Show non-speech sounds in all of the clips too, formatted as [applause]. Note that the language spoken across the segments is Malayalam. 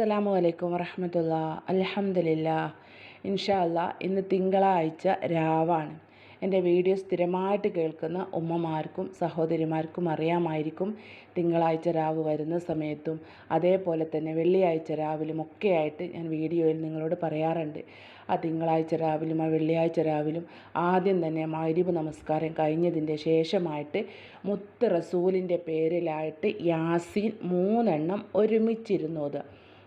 അസ്സലാമു അലൈക്കും വറഹമത്തുള്ള. അലഹമില്ല ഇൻഷാ അല്ലാ ഇന്ന് തിങ്കളാഴ്ച രാവാണ്. എന്റെ വീഡിയോ സ്ഥിരമായിട്ട് കേൾക്കുന്ന ഉമ്മമാർക്കും സഹോദരിമാർക്കും അറിയാമായിരിക്കും തിങ്കളാഴ്ച രാവ് വരുന്ന സമയത്തും. അതേപോലെ തന്നെ വെള്ളിയാഴ്ച രാവിലും ഒക്കെയായിട്ട് ഞാൻ വീഡിയോയിൽ നിങ്ങളോട് പറയാറുണ്ട്. ആ തിങ്കളാഴ്ച രാവിലും ആ വെള്ളിയാഴ്ച രാവിലും ആദ്യം തന്നെ മൈരിബ് നമസ്കാരം കഴിഞ്ഞതിന്റെ ശേഷമായിട്ട് മുത്ത് റസൂലിന്റെ പേരിലായിട്ട് യാസീൻ മൂന്നെണ്ണം ഒരുമിച്ചിരുന്നത്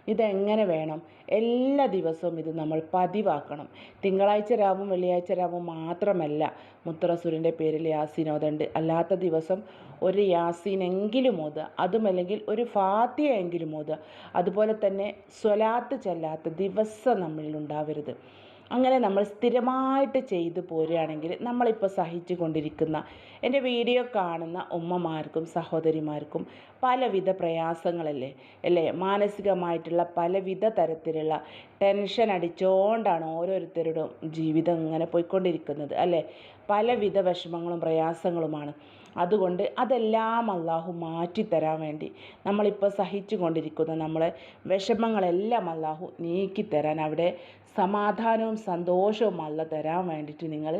ഇതെങ്ങനെ വേണം? എല്ലാ ദിവസവും ഇത് നമ്മൾ പതിവാക്കണം. തിങ്കളാഴ്ച രാവും വെള്ളിയാഴ്ച രാവും മാത്രമല്ല മുത്തറസൂരിന്റെ പേരിൽ യാസീൻ ഓതണ്ട്. അല്ലാത്ത ദിവസം ഒരു യാസീനെങ്കിലും ഓതുക അതുമല്ലെങ്കിൽ ഒരു ഫാത്തിയെങ്കിലും ഓതുക. അതുപോലെ തന്നെ സ്വലാത്ത് ചെല്ലാത്ത ദിവസം നമ്മളിൽ ഉണ്ടാവരുത്. അങ്ങനെ നമ്മൾ സ്ഥിരമായിട്ട് ചെയ്തു പോരുകയാണെങ്കിൽ നമ്മളിപ്പോൾ സഹിച്ചു കൊണ്ടിരിക്കുന്ന എന്റെ വീഡിയോ കാണുന്ന ഉമ്മമാർക്കും സഹോദരിമാർക്കും പലവിധ പ്രയാസങ്ങളല്ലേ? അല്ലേ? മാനസികമായിട്ടുള്ള പലവിധ തരത്തിലുള്ള ടെൻഷൻ അടിച്ചുകൊണ്ടാണ് ഓരോരുത്തരുടെയും ജീവിതം ഇങ്ങനെ പോയിക്കൊണ്ടിരിക്കുന്നത് അല്ലേ? പലവിധ വിഷമങ്ങളും പ്രയാസങ്ങളുമാണ്. അതുകൊണ്ട് അതെല്ലാം അള്ളാഹു മാറ്റിത്തരാൻ വേണ്ടി നമ്മളിപ്പോൾ സഹിച്ചു കൊണ്ടിരിക്കുന്ന നമ്മളെ വിഷമങ്ങളെല്ലാം അള്ളാഹു നീക്കിത്തരാൻ അവിടെ സമാധാനവും സന്തോഷവും അല്ല തരാൻ വേണ്ടിയിട്ട് നിങ്ങൾ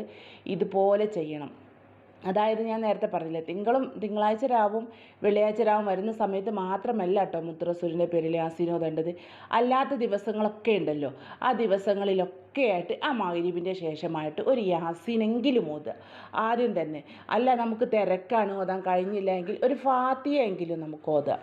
ഇതുപോലെ ചെയ്യണം. അതായത് ഞാൻ നേരത്തെ പറഞ്ഞില്ലേ തിങ്കളും തിങ്കളാഴ്ച രാവും വെള്ളിയാഴ്ച രാവും വരുന്ന സമയത്ത് മാത്രമല്ല കേട്ടോ മുത്രസൂരിന്റെ പേരിൽ ആസീനോദേണ്ടത് അല്ലാത്ത ദിവസങ്ങളൊക്കെ ഉണ്ടല്ലോ ആ ദിവസങ്ങളിലൊക്കെ ആയിട്ട് ആ മഗ്രിബിന്റെ ശേഷമായിട്ട് ഒരു യാസീനെങ്കിലും ഓതുക ആദ്യം തന്നെ. അല്ല നമുക്ക് തിരക്കാണ് ഓതാൻ കഴിഞ്ഞില്ല എങ്കിൽ ഒരു ഫാത്തിയെങ്കിലും നമുക്ക് ഓതുക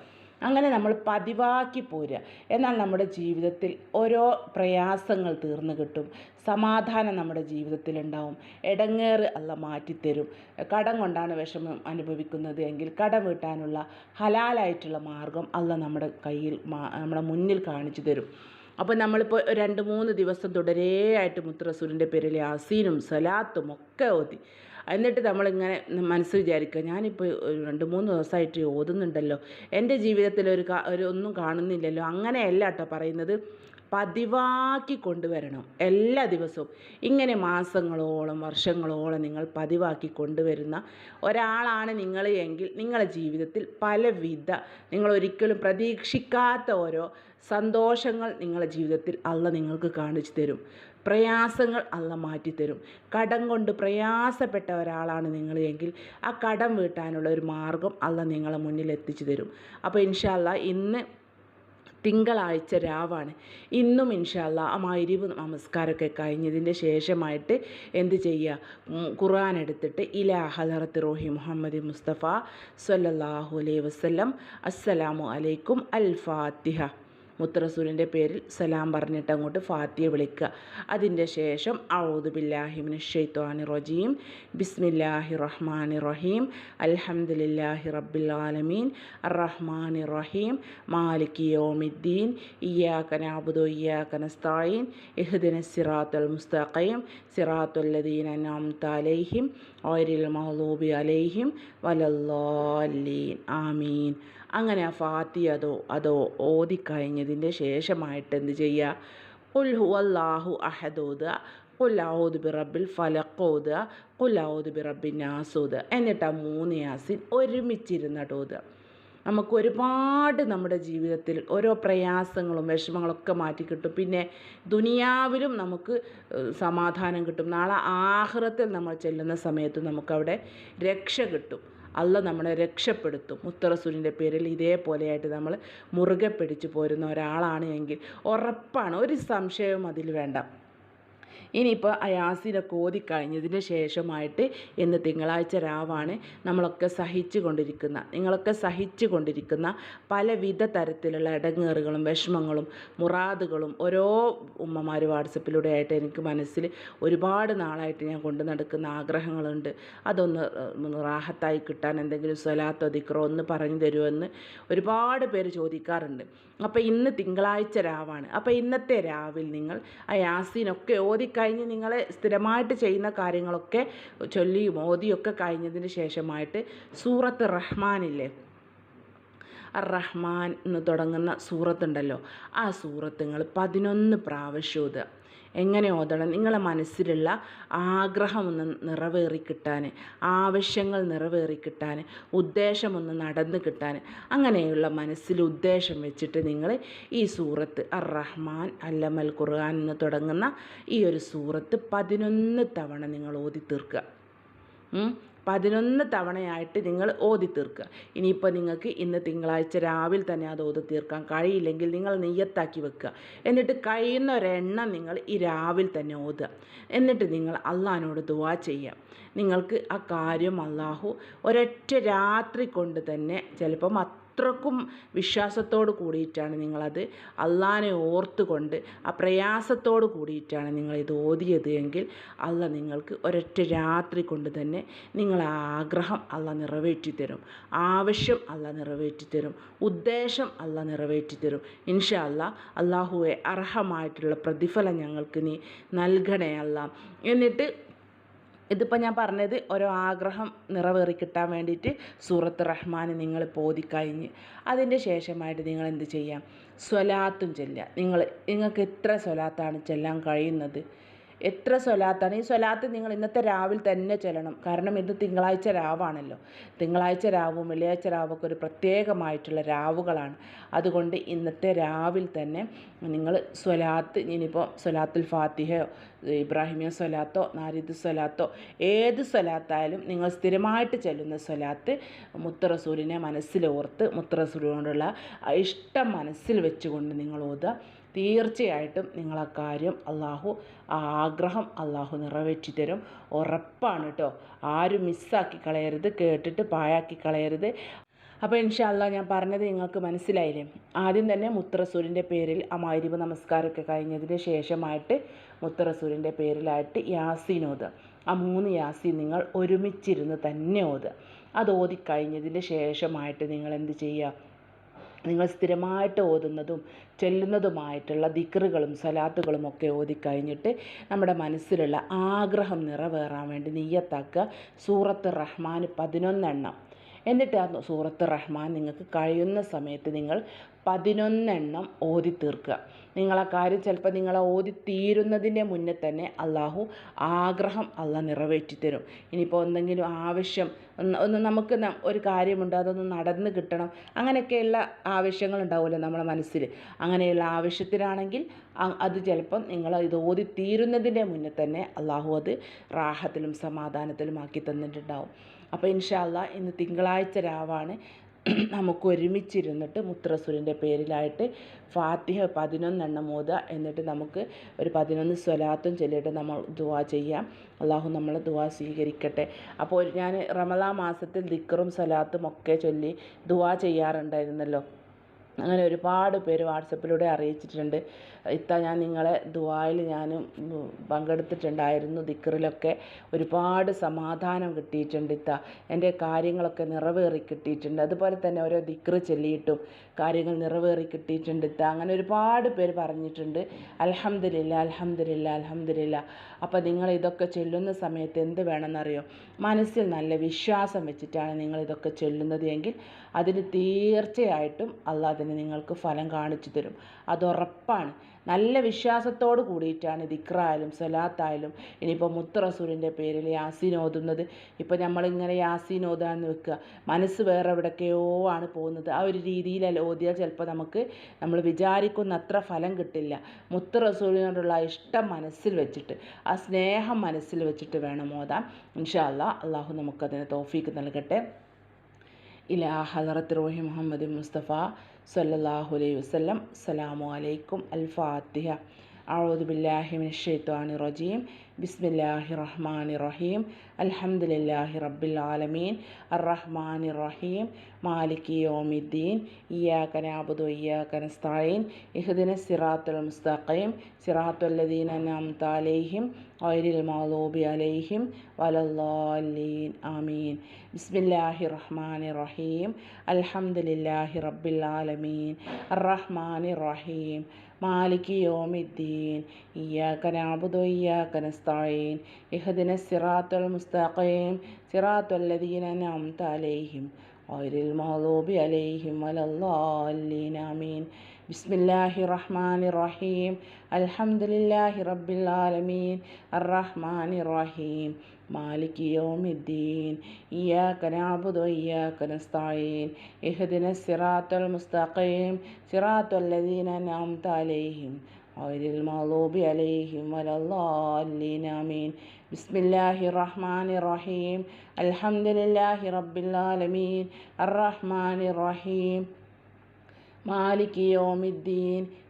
അങ്ങനെ നമ്മൾ പതിവാക്കി പോരുക. എന്നാൽ നമ്മുടെ ജീവിതത്തിൽ ഓരോ പ്രയാസങ്ങൾ തീർന്നു കിട്ടും. സമാധാനം നമ്മുടെ ജീവിതത്തിൽ ഉണ്ടാവും. ഇടങ്ങേറ് അല്ല മാറ്റിത്തരും. കടം കൊണ്ടാണ് വിഷമം അനുഭവിക്കുന്നത് എങ്കിൽ കടം വീട്ടാനുള്ള ഹലാലായിട്ടുള്ള മാർഗം അല്ല നമ്മുടെ കയ്യിൽ നമ്മുടെ മുന്നിൽ കാണിച്ചു തരും. അപ്പോൾ നമ്മളിപ്പോൾ രണ്ട് മൂന്ന് ദിവസം തുടരെയായിട്ട് മുത്തറസൂരിന്റെ പേരിൽ യാസീനും സലാത്തും ഒക്കെ ഓതി. എന്നിട്ട് നമ്മളിങ്ങനെ മനസ്സ് വിചാരിക്കുക ഞാനിപ്പോൾ രണ്ട് മൂന്ന് ദിവസമായിട്ട് ഓതുന്നുണ്ടല്ലോ. എന്റെ ജീവിതത്തിൽ ഒരു ഒരു ഒന്നും കാണുന്നില്ലല്ലോ. അങ്ങനെയല്ല കേട്ടോ പറയുന്നത്. പതിവാക്കി കൊണ്ടുവരണം എല്ലാ ദിവസവും. ഇങ്ങനെ മാസങ്ങളോളം വർഷങ്ങളോളം നിങ്ങൾ പതിവാക്കി കൊണ്ടുവരുന്ന ഒരാളാണ് നിങ്ങൾ എങ്കിൽ നിങ്ങളുടെ ജീവിതത്തിൽ പലവിധ നിങ്ങൾ ഒരിക്കലും പ്രതീക്ഷിക്കാത്ത ഓരോ സന്തോഷങ്ങൾ നിങ്ങളുടെ ജീവിതത്തിൽ അള്ള നിങ്ങൾക്ക് കാണിച്ചു തരും. പ്രയാസങ്ങൾ അല്ല മാറ്റിത്തരും. കടം കൊണ്ട് പ്രയാസപ്പെട്ട ഒരാളാണ് നിങ്ങൾ എങ്കിൽ ആ കടം വീട്ടാനുള്ള ഒരു മാർഗം അല്ല നിങ്ങളെ മുന്നിൽ എത്തിച്ചു തരും. അപ്പോൾ ഇൻഷാല്ല ഇന്ന് തിങ്കളാഴ്ച രാവാണ്. ഇന്നും ഇൻഷാല്ല ആ മരിവ് നമസ്കാരമൊക്കെ കഴിഞ്ഞതിന്റെ ശേഷമായിട്ട് എന്ത് ചെയ്യുക? ഖുർആൻ എടുത്തിട്ട് ഇല ഹലറത്ത് റോഹി മുഹമ്മദ് മുസ്തഫ സല്ലല്ലാഹു അലൈഹി വസ്ലം അസ്സലാമു അലൈക്കും. അൽ ഫാത്തിഹ. മുത്തറസൂലിന്റെ പേരിൽ സലാം പറഞ്ഞിട്ട് അങ്ങോട്ട് ഫാത്തിയെ വിളിക്കുക. അതിന്റെ ശേഷം ഔദു ബില്ലാഹിമിന് ഷെയ്ത്വാനി റജീം. ബിസ്മില്ലാഹി റഹ്മാനി റഹീം. അൽഹംദുലില്ലാഹി റബ്ബിൽ ആലമീൻ. റഹ്മാനി റഹീം. മാലിക് യോമിദ്ദീൻ. ഇയ്യാക അബുദോ ഇയ്യാക സ്തായിൻ ഇഹ്ദിന സിറാത്തുൽ മുസ്തഖീം. സിറാത്തുല്ലദീന അൻഅംത അലൈഹിം. ഓരിൽ മഹ്ലൂബി അലൈഹിം. വലല്ലാലീൻ ആമീൻ. അങ്ങനെ ആ ഫാത്തി അതോ അതോ ഓതിക്കഴിഞ്ഞതിന്റെ ശേഷമായിട്ട് എന്ത് ചെയ്യുക? ഉൽഹു ഹു അല്ലാഹു അഹദോദ കുല്ലാവൂദ് ബി റബ്ബിൽ ഫലക്ക് ഓതുക. കുല്ലാവൂദ് ബി റബ്ബിൻ നാസ് എന്നിട്ട് ആ മൂന്ന് യാസിൻ ഒരുമിച്ചിരുന്നിട്ട് നമുക്ക് ഒരുപാട് നമ്മുടെ ജീവിതത്തിൽ ഓരോ പ്രയാസങ്ങളും വിഷമങ്ങളൊക്കെ മാറ്റി കിട്ടും. പിന്നെ ദുനിയാവിലും നമുക്ക് സമാധാനം കിട്ടും. നാളെ ആഹ്റത്തിൽ നമ്മൾ ചെല്ലുന്ന സമയത്ത് നമുക്കവിടെ രക്ഷ കിട്ടും. അല്ല നമ്മളെ രക്ഷപ്പെടുത്തും. മുത്തറസൂലിന്റെ പേരിൽ ഇതേപോലെയായിട്ട് നമ്മൾ മുറുകെ പിടിച്ചു പോരുന്ന ഒരാളാണ് എങ്കിൽ ഉറപ്പാണ്. ഒരു സംശയവും അതിൽ വേണ്ട. ഇനിയിപ്പോൾ ആ യാസിനൊക്കെ ഓതിക്കഴിഞ്ഞതിന് ശേഷമായിട്ട് ഇന്ന് തിങ്കളാഴ്ച രാവാണ് നമ്മളൊക്കെ സഹിച്ചു കൊണ്ടിരിക്കുന്ന നിങ്ങളൊക്കെ സഹിച്ചു കൊണ്ടിരിക്കുന്ന പലവിധ തരത്തിലുള്ള ഇടങ്ങേറുകളും വിഷമങ്ങളും മുറാദുകളും ഓരോ ഉമ്മമാർ വാട്സപ്പിലൂടെ ആയിട്ട് എനിക്ക് മനസ്സിൽ ഒരുപാട് നാളായിട്ട് ഞാൻ കൊണ്ടു നടക്കുന്ന ആഗ്രഹങ്ങളുണ്ട്. അതൊന്ന് റാഹത്തായി കിട്ടാൻ എന്തെങ്കിലും സ്വലാത്തോ ദിക്രോ ഒന്ന് പറഞ്ഞു തരുമെന്ന് ഒരുപാട് പേര് ചോദിക്കാറുണ്ട്. അപ്പോൾ ഇന്ന് തിങ്കളാഴ്ച രാവാണ്. അപ്പോൾ ഇന്നത്തെ രാവിൽ നിങ്ങൾ ആ യാസീനൊക്കെ ഓതിക്കഴിഞ്ഞ് നിങ്ങൾ സ്ഥിരമായിട്ട് ചെയ്യുന്ന കാര്യങ്ങളൊക്കെ ചൊല്ലിയും ഓതിയൊക്കെ കഴിഞ്ഞതിന് ശേഷമായിട്ട് സൂറത്ത് റഹ്മാനില്ലേ? റഹ്മാൻ എന്ന് തുടങ്ങുന്ന സൂറത്തുണ്ടല്ലോ. ആ സൂറത്ത് നിങ്ങൾ പതിനൊന്ന് പ്രാവശ്യം ഓതുക. എങ്ങനെ ഓതണം? നിങ്ങളെ മനസ്സിലുള്ള ആഗ്രഹമൊന്ന് നിറവേറി കിട്ടാൻ ആവശ്യങ്ങൾ നിറവേറി കിട്ടാൻ ഉദ്ദേശമൊന്ന് നടന്ന് കിട്ടാൻ അങ്ങനെയുള്ള മനസ്സിൽ ഉദ്ദേശം വെച്ചിട്ട് നിങ്ങൾ ഈ സൂറത്ത് അർ റഹ്മാൻ അല്ലമൽ ഖുർആൻ എന്ന് തുടങ്ങുന്ന ഈ ഒരു സൂറത്ത് പതിനൊന്ന് തവണ നിങ്ങൾ ഓതി തീർക്കുക പതിനൊന്ന് തവണയായിട്ട് നിങ്ങൾ ഓതി തീർക്കുക. ഇനിയിപ്പോൾ നിങ്ങൾക്ക് ഇന്ന് തിങ്കളാഴ്ച രാവിലെ തന്നെ അത് ഓതി തീർക്കാൻ കഴിയില്ലെങ്കിൽ നിങ്ങൾ നെയ്യത്താക്കി വെക്കുക. എന്നിട്ട് കഴിയുന്ന ഒരെണ്ണം നിങ്ങൾ ഈ രാവിലെ തന്നെ ഓതുക. എന്നിട്ട് നിങ്ങൾ അള്ളഹാനോട് ദുവാ ചെയ്യുക. നിങ്ങൾക്ക് ആ കാര്യം അള്ളാഹു ഒരൊറ്റ രാത്രി കൊണ്ട് തന്നെ ചിലപ്പം അത്രക്കും വിശ്വാസത്തോട് കൂടിയിട്ടാണ് നിങ്ങളത് അള്ളാനെ ഓർത്തുകൊണ്ട് ആ പ്രയാസത്തോട് കൂടിയിട്ടാണ് നിങ്ങളിത് ഓതിയത് എങ്കിൽ അള്ള നിങ്ങൾക്ക് ഒരൊറ്റ രാത്രി കൊണ്ട് തന്നെ നിങ്ങളെ ആഗ്രഹം അള്ള നിറവേറ്റി തരും ആവശ്യം അള്ള നിറവേറ്റി തരും ഉദ്ദേശം അള്ള നിറവേറ്റി തരും ഇൻഷാ അല്ല അള്ളാഹുവെ അർഹമായിട്ടുള്ള പ്രതിഫലം ഞങ്ങൾക്ക് നീ നൽകണേ അല്ല എന്നിട്ട് ഇതിപ്പോൾ ഞാൻ പറഞ്ഞത് ഓരോ ആഗ്രഹം നിറവേറി കിട്ടാൻ വേണ്ടിയിട്ട് സൂറത്ത് റഹ്മാൻ നിങ്ങൾ പോതിക്കഴിഞ്ഞ് അതിന്റെ ശേഷമായിട്ട് നിങ്ങൾ എന്ത് ചെയ്യാം? സ്വലാത്തും ചെല്ലുക. നിങ്ങൾ നിങ്ങൾക്ക് എത്ര സ്വലാത്താണ് ചെല്ലാൻ കഴിയുന്നത്? എത്ര സ്വലാത്താണ്. ഈ സ്വലാത്ത് നിങ്ങൾ ഇന്നത്തെ രാവിലെ തന്നെ ചൊല്ലണം. കാരണം ഇത് തിങ്കളാഴ്ച രാവാണല്ലോ. തിങ്കളാഴ്ച രാവും വെള്ളിയാഴ്ച രാവൊക്കെ ഒരു പ്രത്യേകമായിട്ടുള്ള രാവുകളാണ്. അതുകൊണ്ട് ഇന്നത്തെ രാവിൽ തന്നെ നിങ്ങൾ സ്വലാത്ത് ഇനിയിപ്പോൾ സ്വലാത്തുൽ ഫാത്തിഹയോ ഇബ്രാഹിമിയ സ്വലാത്തോ നാരിദ് സ്വലാത്തോ ഏത് സ്വലാത്തായാലും നിങ്ങൾ സ്ഥിരമായിട്ട് ചെല്ലുന്ന സ്വലാത്ത് മുത്തറസൂലിനെ മനസ്സിലോർത്ത് മുത്തറസൂലിനോടുള്ള ഇഷ്ടം മനസ്സിൽ വെച്ചുകൊണ്ട് നിങ്ങൾ ഓതുക. തീർച്ചയായിട്ടും നിങ്ങളെ കാര്യം അള്ളാഹു ആഗ്രഹം അള്ളാഹു നിറവേറ്റി തരും. ഉറപ്പാണ് കേട്ടോ ആരും മിസ്സാക്കി കളയരുത് കേട്ടിട്ട് പായാക്കി കളയരുത്. അപ്പോൾ ഇൻഷാല്ല ഞാൻ പറഞ്ഞത് നിങ്ങൾക്ക് മനസ്സിലായില്ലേ? ആദ്യം തന്നെ മുത്തറസൂരിന്റെ പേരിൽ ആ മൈരിവ് നമസ്കാരമൊക്കെ കഴിഞ്ഞതിന് ശേഷമായിട്ട് മുത്തറസൂരിന്റെ പേരിലായിട്ട് യാസീനോത് ആ മൂന്ന് യാസി നിങ്ങൾ ഒരുമിച്ചിരുന്ന് തന്നെ ഓത് അത് ഓതിക്കഴിഞ്ഞതിന് ശേഷമായിട്ട് നിങ്ങൾ എന്ത് ചെയ്യുക? നിങ്ങൾ സ്ഥിരമായിട്ട് ഓതുന്നതും ചെല്ലുന്നതുമായിട്ടുള്ള ദിക്റുകളും സലാത്തുകളും ഒക്കെ ഓതിക്കഴിഞ്ഞിട്ട് നമ്മുടെ മനസ്സിലുള്ള ആഗ്രഹം നിറവേറാൻ വേണ്ടി നെയ്യത്താക്കുക. സൂറത്ത് റഹ്മാൻ പതിനൊന്നെണ്ണം. എന്നിട്ട് ആ സൂറത്ത് റഹ്മാൻ നിങ്ങൾക്ക് കഴിയുന്ന സമയത്ത് നിങ്ങൾ പതിനൊന്നെണ്ണം ഓതി തീർക്കുക നിങ്ങളെ കാര്യം ചിലപ്പോൾ നിങ്ങളെ ഓതി തീരുന്നതിന്റെ മുന്നേ തന്നെ അള്ളാഹു ആഗ്രഹം അള്ളാഹ് നിറവേറ്റി തരും ഇനിയിപ്പോൾ എന്തെങ്കിലും ആവശ്യം ഒന്ന് ഒന്ന് നമുക്ക് ഒരു കാര്യമുണ്ട് അതൊന്ന് നടന്ന് കിട്ടണം. അങ്ങനെയൊക്കെയുള്ള ആവശ്യങ്ങൾ ഉണ്ടാവുമല്ലോ നമ്മുടെ മനസ്സിൽ. അങ്ങനെയുള്ള ആവശ്യത്തിനാണെങ്കിൽ അത് ചിലപ്പം നിങ്ങൾ ഇത് ഓതി തീരുന്നതിന്റെ മുന്നേ തന്നെ അള്ളാഹു അത് റാഹത്തിലും സമാധാനത്തിലും ആക്കി തന്നിട്ടുണ്ടാവും. അപ്പോൾ ഇൻഷാല്ല ഇന്ന് തിങ്കളാഴ്ച രാവാണ്. [clears throat] നമുക്ക് ഒരുമിച്ചിരുന്നിട്ട് മുത്രസുരന്റെ പേരിലായിട്ട് ഫാത്തിഹ പതിനൊന്നെണ്ണം ഓതുക. എന്നിട്ട് നമുക്ക് ഒരു പതിനൊന്ന് സ്വലാത്തും ചൊല്ലിയിട്ട് നമ്മൾ ദുവാ ചെയ്യാം. അള്ളാഹു നമ്മളെ ദുവാ സ്വീകരിക്കട്ടെ. അപ്പോൾ ഞാൻ റമദാ മാസത്തിൽ ദിക്കറും സ്വലാത്തും ഒക്കെ ചൊല്ലി ദുവാ ചെയ്യാറുണ്ടായിരുന്നല്ലോ. അങ്ങനെ ഒരുപാട് പേര് വാട്സപ്പിലൂടെ അറിയിച്ചിട്ടുണ്ട്. ഇത്ത ഞാൻ നിങ്ങളെ ദുആയിൽ ഞാൻ പങ്കെടുത്തിട്ടുണ്ടായിരുന്നു. ദിക്റിലൊക്കെ ഒരുപാട് സമാധാനം കിട്ടിയിട്ടുണ്ട് ഇത്ത. എന്റെ കാര്യങ്ങളൊക്കെ നിറവേറി കിട്ടിയിട്ടുണ്ട്. അതുപോലെ തന്നെ ഓരോ ദിക്റ് ചൊല്ലിയിട്ടും കാര്യങ്ങൾ നിറവേറി കിട്ടിയിട്ടുണ്ട് ഇത്ത. അങ്ങനെ ഒരുപാട് പേര് പറഞ്ഞിട്ടുണ്ട്. അലഹമ്മദില്ല അലഹമ്മദില്ല അലഹമ്മദില്ല അപ്പോൾ നിങ്ങൾ ഇതൊക്കെ ചൊല്ലുന്ന സമയത്ത് എന്ത് വേണമെന്നറിയോ? മനസ്സിൽ നല്ല വിശ്വാസം വെച്ചിട്ടാണ് നിങ്ങൾ ഇതൊക്കെ ചൊല്ലുന്നത് എങ്കിൽ അതിന് തീർച്ചയായിട്ടും അള്ളാഹ് അതിന് നിങ്ങൾക്ക് ഫലം കാണിച്ചു തരും. അതുറപ്പാണ് നല്ല വിശ്വാസത്തോട് കൂടിയിട്ടാണ് ദിക്റായാലും സലാത്തായാലും ഇനിയിപ്പോൾ മുത്ത് റസൂലിന്റെ പേരിൽ യാസീൻ ഓതുന്നത്. ഇപ്പോൾ നമ്മളിങ്ങനെ യാസീൻ ഓതാന്ന് വെക്കുക. മനസ്സ് വേറെ എവിടേക്കോ ആണ് പോകുന്നത്. ആ ഒരു രീതിയിലല്ല ഓതിയാൽ ചിലപ്പോൾ നമുക്ക് നമ്മൾ വിചാരിക്കുന്ന അത്ര ഫലം കിട്ടില്ല. മുത്ത് റസൂലിനോടുള്ള ഇഷ്ടം മനസ്സിൽ വെച്ചിട്ട് ആ സ്നേഹം മനസ്സിൽ വെച്ചിട്ട് വേണം ഓതാം ഇൻഷാ അല്ല അള്ളാഹു നമുക്കതിന് തോഫീക്ക് നൽകട്ടെ. ഇലാ ഹസറത്ത് റോഹി മുഹമ്മദ് മുസ്തഫ. സല്ലല്ലാഹു അലൈഹി വസല്ലം. അസ്സലാമു അലൈക്കും. അൽ ഫാത്തിഹ അഊദു ബില്ലാഹി മിനശ്ശൈത്വാനിർ റജീം. ബിസ്മില്ലാഹി റഹ്മാൻ റഹീം അൽഹംദുലില്ലാഹി റബ്ബിൽ ആലമീൻ അർ അറഹ്മാൻ റഹീം മാലിക് യോമിദ്ദീൻ. ഇയാക്ക നാബുദു ഇയാക്ക നസ്തായീൻ ഇഹ്ദിന സിറാത്തുൽ മുസ്തഖീം. സിറാത്തുല്ലദീന നാം താലേഹിം ഓയിരിൽ മാലൂബി അലൈഹിം. വലല്ലാലീൻ ആമീൻ. ബിസ്മില്ലാഹി റഹ്മാൻ റഹീം അൽഹംദുലില്ലാഹി റബ്ബിൽ ആലമീൻ അർ അറഹ്മാൻ റഹീം الرحمن الرحيم الحمد لله رب العالمين الرحمن الرحيم مالك يوم الدين إياك نعبد وإياك نستعين اهدنا الصراط المستقيم صراط الذين أنعمت عليهم غير المغضوب عليهم ولا الضالين آمين بسم الله الرحمن الرحيم الحمد لله رب العالمين الرحمن الرحيم مالك يوم الدين إياك نعبد وإياك نستعين اهدنا الصراط المستقيم صراط الذين أنعمت عليهم غير المغضوب عليهم ولا الضالين آمين بسم الله الرحمن الرحيم الحمد لله رب العالمين الرحمن الرحيم مالك يوم الدين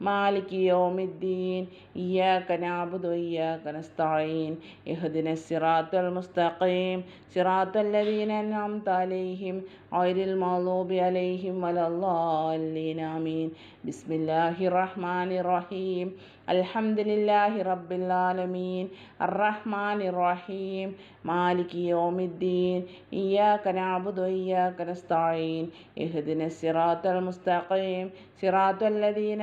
മാലിക് യോമിദ്ദീൻ ഇയ്യാക നാബുദു ഇയ്യാക നസ്തഈൻ ഇഹ്ദിന സിറാത്തൽ മുസ്തഖീം സിറാത്തൽ അൻഅംത അലൈഹിം ഔരിൽ മഗ്ദൂബി അലൈഹിം വലല്ലാലീൻ ആമീൻ. ബിസ്മില്ലാഹിർ റഹ്മാനിർ റഹീം. അൽഹംദുലില്ലാഹി റബ്ബിൽ ആലമീൻ. അർറഹ്മാനിർ റഹീം. മാലിക് യോമിദ്ദീൻ ഇയ്യാക നാബുദു ഇയ്യാക നസ്തഈൻ ഇഹ്ദിന സിറാത്തൽ മുസ്തഖീം സിറാത്തൽ ലദീന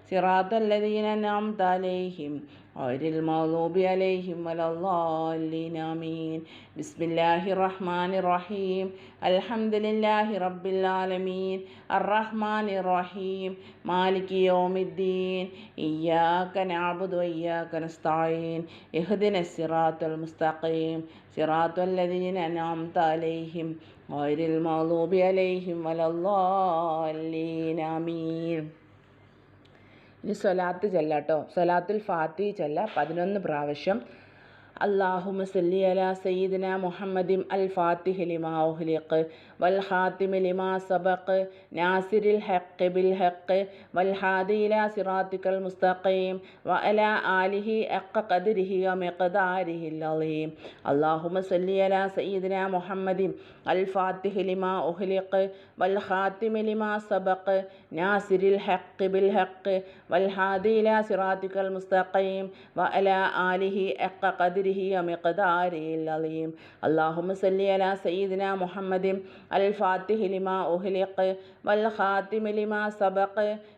സിറാത്ത അല്ലദീനം തലേഹിം അവരിൽ മൗലൂബി അലേഹിം വലല്ലാമീൻ ബിസ്മില്ലാഹി റഹ്മാൻ റഹീം അൽഹംദുലില്ലാഹി റബ്ബിൽ ആലമീൻ അർറഹ്മാൻ റഹീം മാലിക് യോമിദ്ദീൻ. ഇയ്യാക നഅബുദു വഇയ്യാക നസ്തഈൻ ഇഹ്ദിന സിറാത്തൽ മുസ്തഖീം. സിറാത്തൽ ലദീന അൻഅംത അലൈഹിം ഗൈറിൽ മൗലൂബി അലൈഹിം വലല്ലാമീൻ ആമീൻ ഇനി സ്വലാത്ത് ചെല്ലാട്ടോ സ്വലാത്തുൽ ഫാത്തി ചെല്ല പതിനൊന്ന് പ്രാവശ്യം. വൽ ഹാത്തിമി ലിമാ സബഖ് നാസിരിൽ ഹഖ് ബിൽ ഹഖ് വൽ ഹാദിയില സിറാത്തിക്കൽ മുസ്തഖീം വ ആലിഹി അക്ക ഖദ്രിഹി വ മിഖ്ദാരിഹി അലീം അല്ലാഹുമ്മ സല്ലി അലാ സയ്യിദിന മുഹമ്മദിൻ അൽ ഫാത്തിഹി ലിമാ ഉഹ്ലിഖ് വൽ ഹാത്തിമി ലിമാ സബഖ് നാസിരിൽ ഹഖ് ബിൽ ഹഖ് വൽ ഹാദിയില സിറാത്തിക്കൽ മുസ്തഖീം വ അല ആലിഹി അക്ക ഖദ്രിഹി വ മിഖ്ദാരിഹി അലീം അല്ലാഹുമ്മ സല്ലി അലാ സയ്യിദിന മുഹമ്മദിൻ الفاتح لما أغلق والخاتم لما سبق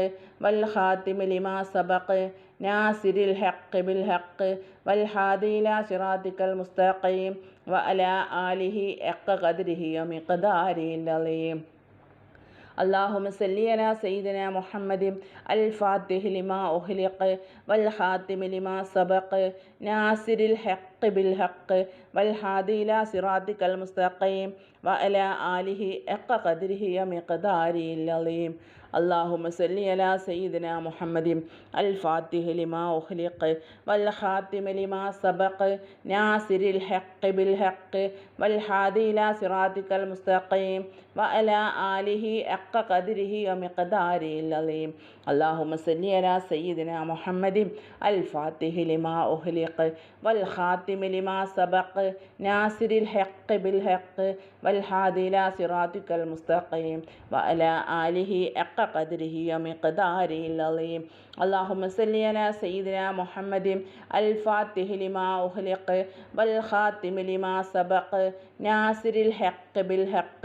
أغلق والخاتم لما سبق ناصر الحق بالحق والهادي إلى صراطك المستقيم وعلى آله حق قدره ومقداره العظيم اللهم صل على سيدنا محمد الفاتح لما أخلق والخاتم لما سبق ناصر الحق بالحق والهادي إلى صراطك المستقيم وعلى آله حق قدره ومقداره العظيم اللهم صل على سيدنا محمد الفاتح لما أخلق والخاتم لما سبق ناصر الحق بالحق والهادي إلى صراطك المستقيم وعلى آله حق قدره ومقداره العظيم اللهم صل على سيدنا محمد الفاتح لما أخلق والخاتم لما سبق ناصر الحق بالحق والهادي إلى صراطك المستقيم وعلى آله حق قدره ومقداره العظيم اللهم صل على سيدنا محمد الفاتح لما أخلق والخاتم لما سبق ناصر الحق بالحق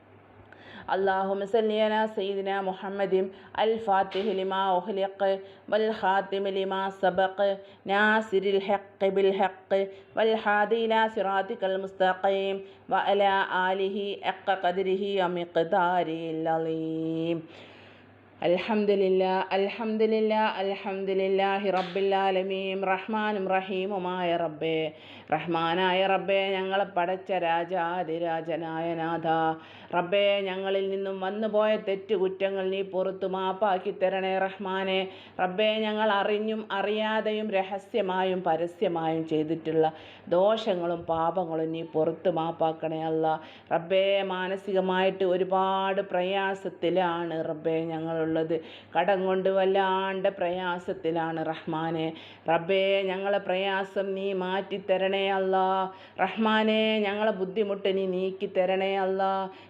اللهم صل على سيدنا محمد الفاتح لما أخلق والخاتم لما سبق ناصر الحق بالحق والهادي إلى صراطك المستقيم وعلى آله حق قدره ومقداره العظيم അൽഹംദുലില്ല അൽഹംദുലില്ലാഹി റബ്ബിൽ ആലമീൻ റഹ്മാനും റഹീമുമായ റബ്ബേ റഹ്മാനായ റബ്ബേ ഞങ്ങളെ പടച്ച രാജാതിരാജനായ നാഥ. റബ്ബേ ഞങ്ങളിൽ നിന്നും വന്നുപോയ തെറ്റുകുറ്റങ്ങൾ നീ പുറത്തു മാപ്പാക്കി തരണേ റഹ്മാനെ. റബ്ബേ ഞങ്ങൾ അറിഞ്ഞും അറിയാതെയും രഹസ്യമായും പരസ്യമായും ചെയ്തിട്ടുള്ള ദോഷങ്ങളും പാപങ്ങളും നീ പുറത്തു മാപ്പാക്കണേ അല്ല റബ്ബേ മാനസികമായിട്ട് ഒരുപാട് പ്രയാസത്തിലാണ് റബ്ബേ ഞങ്ങളുള്ളത് കടം കൊണ്ട് വല്ലാണ്ട് പ്രയാസത്തിലാണ് റഹ്മാനെ. റബ്ബേ ഞങ്ങളെ പ്രയാസം നീ മാറ്റിത്തരണേ അല്ല. റഹ്മാനെ ഞങ്ങളെ ബുദ്ധിമുട്ട് നീ നീക്കി തരണേ അല്ല.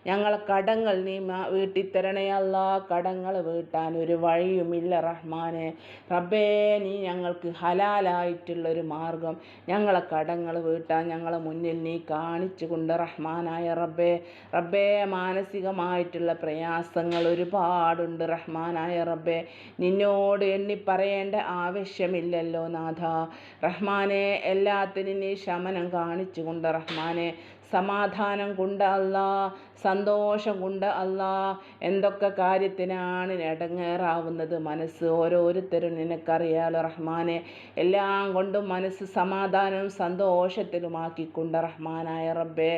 ഞങ്ങളെ കടങ്ങൾ നീ വീട്ടിത്തരണേ അല്ല. കടങ്ങൾ വീട്ടാൻ ഒരു വഴിയുമില്ല റഹ്മാനെ. റബ്ബേ നീ ഞങ്ങൾക്ക് ഹലാലായിട്ടുള്ളൊരു മാർഗം. ഞങ്ങളെ കടങ്ങൾ വീട്ടാൻ ഞങ്ങളെ മുന്നിൽ നീ കാണിച്ചു കൊണ്ട് റഹ്മാനായ റബ്ബേ. റബ്ബേ മാനസികമായിട്ടുള്ള പ്രയാസങ്ങൾ ഒരുപാടുണ്ട് റഹ്മാനായ റബ്ബെ നിന്നോട് എണ്ണി പറയേണ്ട ആവശ്യമില്ലല്ലോ നാഥ. റഹ്മാനെ എല്ലാത്തിനും നീ ശമനം കാണിച്ചുകൊണ്ട് റഹ്മാനെ സമാധാനം കൊണ്ട് അല്ല. സന്തോഷം കൊണ്ട് അല്ലാ എന്തൊക്കെ കാര്യത്തിനാണ് ഇടങ്ങേറാവുന്നത്? മനസ്സ് ഓരോരുത്തരും നിനക്കറിയാലോ റഹ്മാനെ. എല്ലാം കൊണ്ടും മനസ്സ് സമാധാനവും സന്തോഷത്തിലുമാക്കിക്കൊണ്ട് റഹ്മാനായ റബ്ബേ.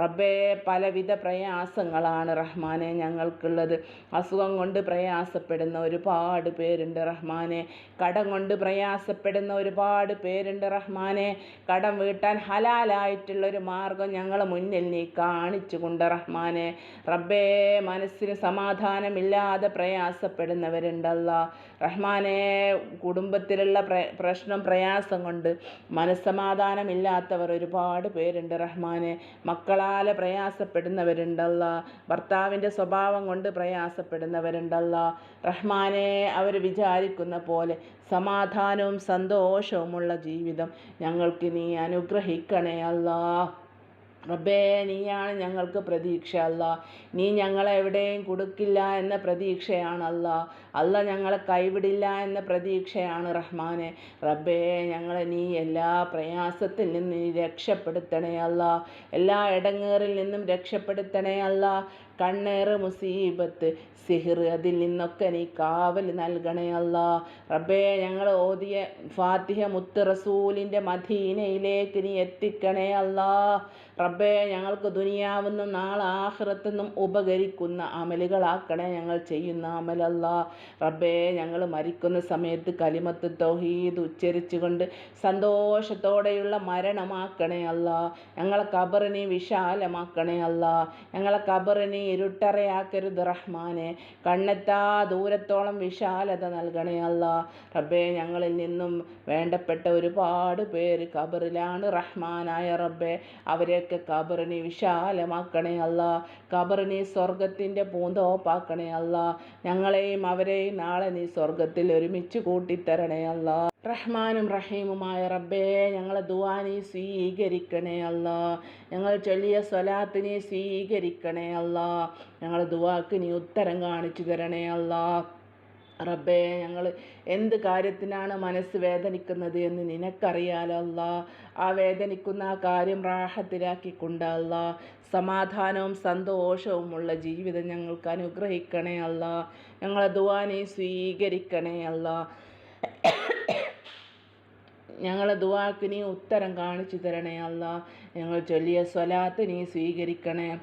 റബ്ബേ പലവിധ പ്രയാസങ്ങളാണ് റഹ്മാനെ ഞങ്ങൾക്കുള്ളത്. അസുഖം കൊണ്ട് പ്രയാസപ്പെടുന്ന ഒരുപാട് പേരുണ്ട് റഹ്മാനെ. കടം കൊണ്ട് പ്രയാസപ്പെടുന്ന ഒരുപാട് പേരുണ്ട് റഹ്മാനെ. കടം വീട്ടാൻ ഹലാലായിട്ടുള്ളൊരു മാർഗം ഞങ്ങൾ മുന്നിൽ നീ കാണിച്ചു കൊണ്ട് റഹ്മാനെ റബ്ബേ മനസ്സിന് സമാധാനമില്ലാതെ പ്രയാസപ്പെടുന്നവരുണ്ടല്ല. റഹ്മാനെ കുടുംബത്തിലുള്ള പ്രശ്നം പ്രയാസം കൊണ്ട് മനസ്സമാധാനമില്ലാത്തവർ ഒരുപാട് പേരുണ്ട് റഹ്മാനെ. മക്കളാലെ പ്രയാസപ്പെടുന്നവരുണ്ടല്ല. ഭർത്താവിന്റെ സ്വഭാവം കൊണ്ട് പ്രയാസപ്പെടുന്നവരുണ്ടല്ല. റഹ്മാനെ അവർ വിചാരിക്കുന്ന പോലെ സമാധാനവും സന്തോഷവുമുള്ള ജീവിതം ഞങ്ങൾക്ക് നീ അനുഗ്രഹിക്കണേ അല്ലാ റബ്ബേ നീയാണ് ഞങ്ങൾക്ക് പ്രതീക്ഷ അല്ല. നീ ഞങ്ങളെ എവിടെയും കൊടുക്കില്ല എന്ന പ്രതീക്ഷയാണ് അല്ല. അല്ല ഞങ്ങളെ കൈവിടില്ല എന്ന പ്രതീക്ഷയാണ് റഹ്മാനെ. റബ്ബേ ഞങ്ങളെ നീ എല്ലാ പ്രയാസത്തിൽ നിന്നും നീ രക്ഷപ്പെടുത്തണേ അല്ല. എല്ലാ ഇടങ്ങേറിൽ നിന്നും രക്ഷപ്പെടുത്തണേ അല്ല. കണ്ണേറ് മുസീബത്ത് സിഹിർ അതിൽ നിന്നൊക്കെ നീ കാവൽ നൽകണേ അല്ല. റബ്ബേ ഞങ്ങൾ ഓതിയ ഫാത്തിഹ മുത്ത് റസൂലിന്റെ മദീനയിലേക്ക് നീ എത്തിക്കണേ അല്ല. റബ്ബേ ഞങ്ങൾക്ക് ദുനിയാവുന്ന നാളെ ആഹ്റത്തെന്നും ഉപകരിക്കുന്ന അമലുകളാക്കണേ ഞങ്ങൾ ചെയ്യുന്ന അമലല്ല. റബ്ബേ ഞങ്ങൾ മരിക്കുന്ന സമയത്ത് കലിമത്ത് തൗഹീദ് ഉച്ചരിച്ചുകൊണ്ട് സന്തോഷത്തോടെയുള്ള മരണമാക്കണേ അല്ല. ഞങ്ങളെ കബറിനെ വിശാലമാക്കണേ അല്ല. ഞങ്ങളെ കബറിനെ ഇരുട്ടറയാക്കരുത് റഹ്മാനെ. കണ്ണെത്താ ദൂരത്തോളം വിശാലത നൽകണേ അല്ല. റബ്ബേ ഞങ്ങളിൽ നിന്നും വേണ്ടപ്പെട്ട ഒരുപാട് പേര് കബറിലാണ് റഹ്മാനായ റബ്ബേ. അവരെയൊക്കെ കബറിനെ വിശാലമാക്കണേ അല്ല. കബറിനെ സ്വർഗത്തിന്റെ പൂന്തോപ്പാക്കണേ അല്ല. ഞങ്ങളെയും അവരെയും നാളെ നീ സ്വർഗത്തിൽ ഒരുമിച്ച് കൂട്ടിത്തരണേ അല്ല. റഹ്മാനും റഹീമുമായ റബ്ബേ ഞങ്ങളെ ദുവാനി സ്വീകരിക്കണേ അല്ല. ഞങ്ങൾ ചൊല്ലിയ സ്വലാത്തിനെ സ്വീകരിക്കണേ അല്ല. ഞങ്ങളെ ദുവാക്ക് നീ ഉത്തരം കാണിച്ചു തരണേ അല്ല. റബ്ബേ ഞങ്ങൾ എന്ത് കാര്യത്തിനാണ് മനസ്സ് വേദനിക്കുന്നത് എന്ന് നിനക്കറിയാലോ അല്ല. ആ വേദനിക്കുന്ന ആ കാര്യം റാഹത്തിലാക്കിക്കൊണ്ട് അല്ല. സമാധാനവും സന്തോഷവുമുള്ള ജീവിതം ഞങ്ങൾക്ക് അനുഗ്രഹിക്കണേ അല്ല. ഞങ്ങളെ ദുവാനെ സ്വീകരിക്കണേ അല്ല. ഞങ്ങളെ ദുവാക്ക് നീ ഉത്തരം കാണിച്ചു തരണേ അല്ല. ഞങ്ങൾ ചൊല്ലിയ സ്വലാത്ത് നീ സ്വീകരിക്കണേ.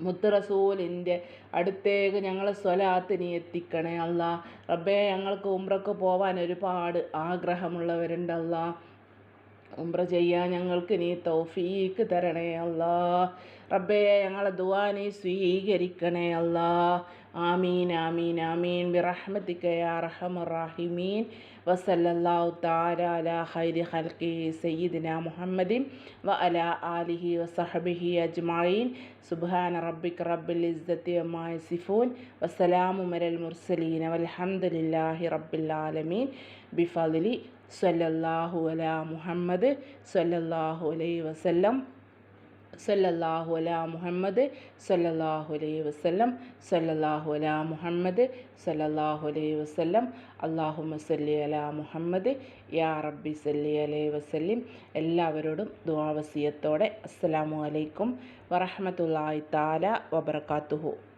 മുത്ത് റസൂലിന്റെ അടുത്തേക്ക് ഞങ്ങളെ സ്വലാത്ത് നീ എത്തിക്കണേ അല്ല. റബ്ബേ ഞങ്ങൾക്ക് ഉംറക്ക് പോവാൻ ഒരുപാട് ആഗ്രഹമുള്ളവരുണ്ടല്ല ഉംറ ചെയ്യാൻ ഞങ്ങൾക്ക് നീ തൗഫീക്ക് തരണേ അല്ല. റബ്ബേ ഞങ്ങളെ ദുവാ നീ സ്വീകരിക്കണേ അല്ല. ആമീൻ ആമീൻ ആമീൻ. ബിറഹ്മത്തിക യാ റഹമറാഹിമീൻ വസല്ലല്ലാഹു തആല അലാ ഖൈരി ഖൽഖി സയ്യിദിന മുഹമ്മദിൻ വ അലാ ആലിഹി വസഹബിഹി അജ്മഈൻ. സുബ്ഹാന റബ്ബിക റബ്ബിൽ ഇസ്സത്തി അമ്മാ യസിഫൂൻ. വസ്സലാമു അലൽ മുർസലീൻ വൽഹംദുലില്ലാഹി റബ്ബിൽ ആലമീൻ. ബിഫളിലി സല്ലല്ലാഹു അലാ മുഹമ്മദ് സല്ലല്ലാഹു അലൈഹി വസല്ലം. സല്ലല്ലാഹു അലാ മുഹമ്മദ് സല്ലല്ലാഹു അലൈഹി വസല്ലം. സല്ലല്ലാഹു അലാ മുഹമ്മദ് സല്ലല്ലാഹു അലൈഹി വസല്ലം. അള്ളാഹു സല്ലി അലാ മുഹമ്മദ്. യാ റബ്ബി സല്ലി അലൈഹി വസല്ലിം. എല്ലാവരോടും ദുവാവസിയത്തോടെ അസ്സലാമു അലൈക്കും വറഹ്മത്തുള്ളാഹി തആല വബറകാതുഹു.